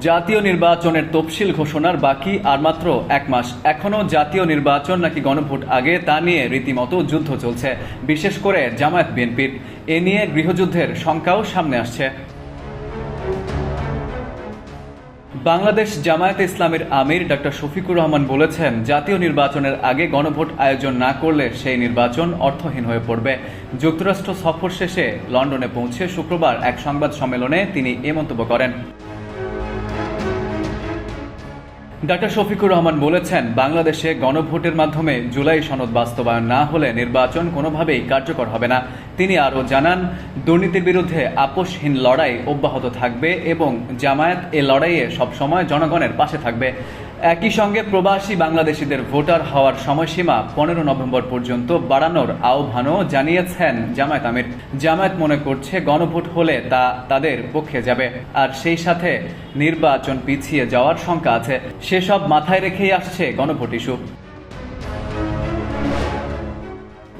জাতীয় নির্বাচনের তফসিল ঘোষণার বাকি আর মাত্র এক মাস। এখনও জাতীয় নির্বাচন নাকি গণভোট আগে তা নিয়ে রীতিমতো যুদ্ধ চলছে, বিশেষ করে জামায়াত বিএনপির। এ নিয়ে গৃহযুদ্ধের শঙ্কাও সামনে আসছে। বাংলাদেশ জামায়াতে ইসলামের আমির ডক্টর শফিকুর রহমান বলেছেন, জাতীয় নির্বাচনের আগে গণভোট আয়োজন না করলে সেই নির্বাচন অর্থহীন হয়ে পড়বে। যুক্তরাষ্ট্র সফর শেষে লন্ডনে পৌঁছে শুক্রবার এক সংবাদ সম্মেলনে তিনি এ মন্তব্য করেন। ডক্টর শফিকুর রহমান বলেছেন, বাংলাদেশে গণভোটের মাধ্যমে জুলাই সনদ বাস্তবায়ন না হলে নির্বাচন কোনোভাবেই কার্যকর হবে না। তিনি আরও জানান, দুর্নীতির বিরুদ্ধে আপোষহীন লড়াই অব্যাহত থাকবে এবং জামায়াত এ লড়াইয়ে সবসময় জনগণের পাশে থাকবে। একই সঙ্গে প্রবাসী বাংলাদেশিদের ভোটার হওয়ার সময়সীমা পনেরো নভেম্বর পর্যন্ত বাড়ানোর আহ্বানও জানিয়েছেন জামায়াত আমির। জামায়াত মনে করছে গণভোট হলে তা তাদের পক্ষে যাবে, আর সেই সাথে নির্বাচন পিছিয়ে যাওয়ার শঙ্কা আছে। সেসব মাথায় রেখেই আসছে গণভোট ইস্যু।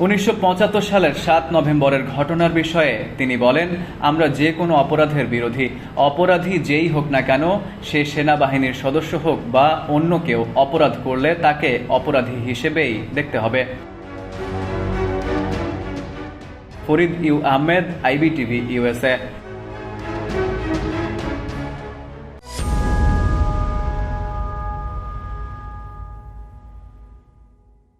উনিশশো পঁচাত্তর সালের সাত নভেম্বরের ঘটনার বিষয়ে তিনি বলেন, আমরা যে কোনো অপরাধের বিরোধী, অপরাধী যেই হোক না কেন, সে সেনাবাহিনীর সদস্য হোক বা অন্য কেউ অপরাধ করলে তাকে অপরাধী হিসেবেই দেখতে হবে। Farid U Ahmed, IBTV USA